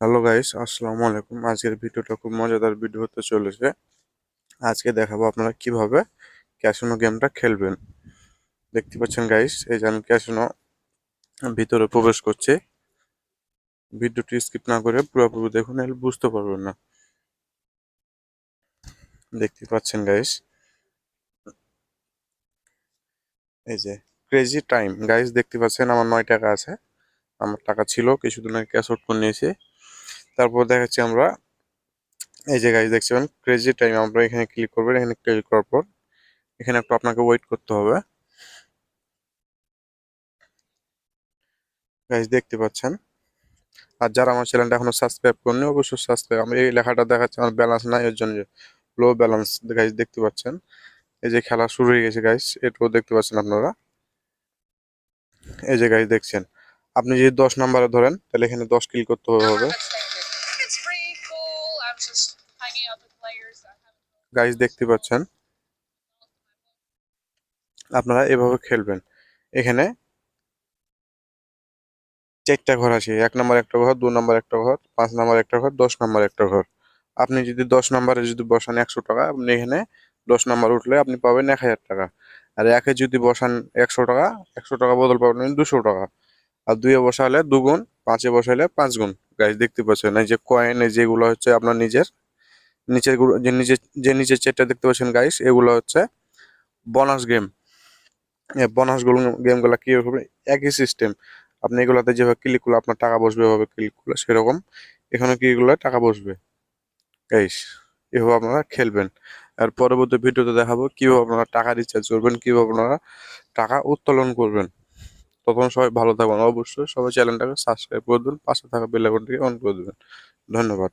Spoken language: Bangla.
হ্যালো গাইস, আসসালামু আলাইকুম। আজকের ভিডিওটা খুব মজাদার ভিডিও হতে চলেছে। আজকে দেখাবো আপনারা কীভাবে ক্যাসিনো গেমটা খেলবেন। দেখতে পাচ্ছেন গাইস, এই যে আমি ক্যাসিনো ভিতরে প্রবেশ করছি। ভিডিওটি স্কিপ না করে পুরোপুরি দেখুন এলে বুঝতে পারবেন না। দেখতে পাচ্ছেন গাইস, এই যে ক্রেজি টাইম গাইস, দেখতে পাচ্ছেন আমার নয় টাকা আছে। আমার টাকা ছিল, কিছুদিন আগে ক্যাশ আউট করে নিয়েছি। তারপর দেখাচ্ছি আমরা। এই যে গাইজ দেখছেন ক্রেজি টাইম আমরা এখানে ক্লিক করবেন এখানে ক্লিক করার পর এখানে একটু আপনাকে ওয়েট করতে হবে। গাইজ দেখতে পাচ্ছেন? আর যারা আমার চ্যানেলটা এখনও সাবস্ক্রাইব করেনি অবশ্যই সাবস্ক্রাইব আমি এই লেখাটা দেখাচ্ছি, আমার ব্যালেন্স নাই, এর জন্য লো ব্যালেন্স গাইজ দেখতে পাচ্ছেন? এই যে খেলা শুরু হয়ে গেছে গাইজ এটাও দেখতে পাচ্ছেন আপনারা। এই যে গাইজ দেখছেন? আপনি যদি দশ নাম্বারে ধরেন, তাহলে এখানে দশ ক্লিক করতে হবে। গাইজ দেখতে পাচ্ছেন? আপনারা এভাবে খেলবেন। এখানে চারটা ঘর আছে। এক নম্বর একটা ঘর, দু নম্বর একটা ঘর, পাঁচ নম্বর একটা ঘর, দশ নম্বর একটা ঘর। আপনি যদি দশ নম্বরে যদি বসান একশো টাকা, আপনি এখানে দশ নম্বর উঠলে আপনি পাবেন এক হাজার টাকা। আর একে যদি বসান একশো টাকা একশো টাকা বদল পাবেন দুশো টাকা। আর দুইয়ে বসালে দুগুণ, পাঁচে বসালে পাঁচ গুণ গাইজ দেখতে পাচ্ছেন, এই যে কয়েন যেগুলো হচ্ছে আপনার নিজের, নিচের যে নিচে যে নিচের চেটটা দেখতে পাচ্ছেন গাইস এগুলো হচ্ছে বোনাস গেম বোনাসগুলো গেমগুলো কি হবে? একই সিস্টেম আপনি এগুলাতে যেভাবে ক্লিক করলে আপনার টাকা বসবে, এভাবে ক্লিক করলে সেরকম। এখানে কি এগুলো টাকা বসবে? গাইস এভাবে আপনারা খেলবেন। আর পরবর্তী ভিডিওতে দেখাবো কীভাবে আপনারা টাকা রিচার্জ করবেন, কীভাবে আপনারা টাকা উত্তোলন করবেন। তখন সবাই ভালো থাকবেন। অবশ্যই সবাই চ্যানেলটাকে সাবস্ক্রাইব করে দেবেন, পাশে থাকা বেলাকনটিকে অন করে দেবেন। ধন্যবাদ।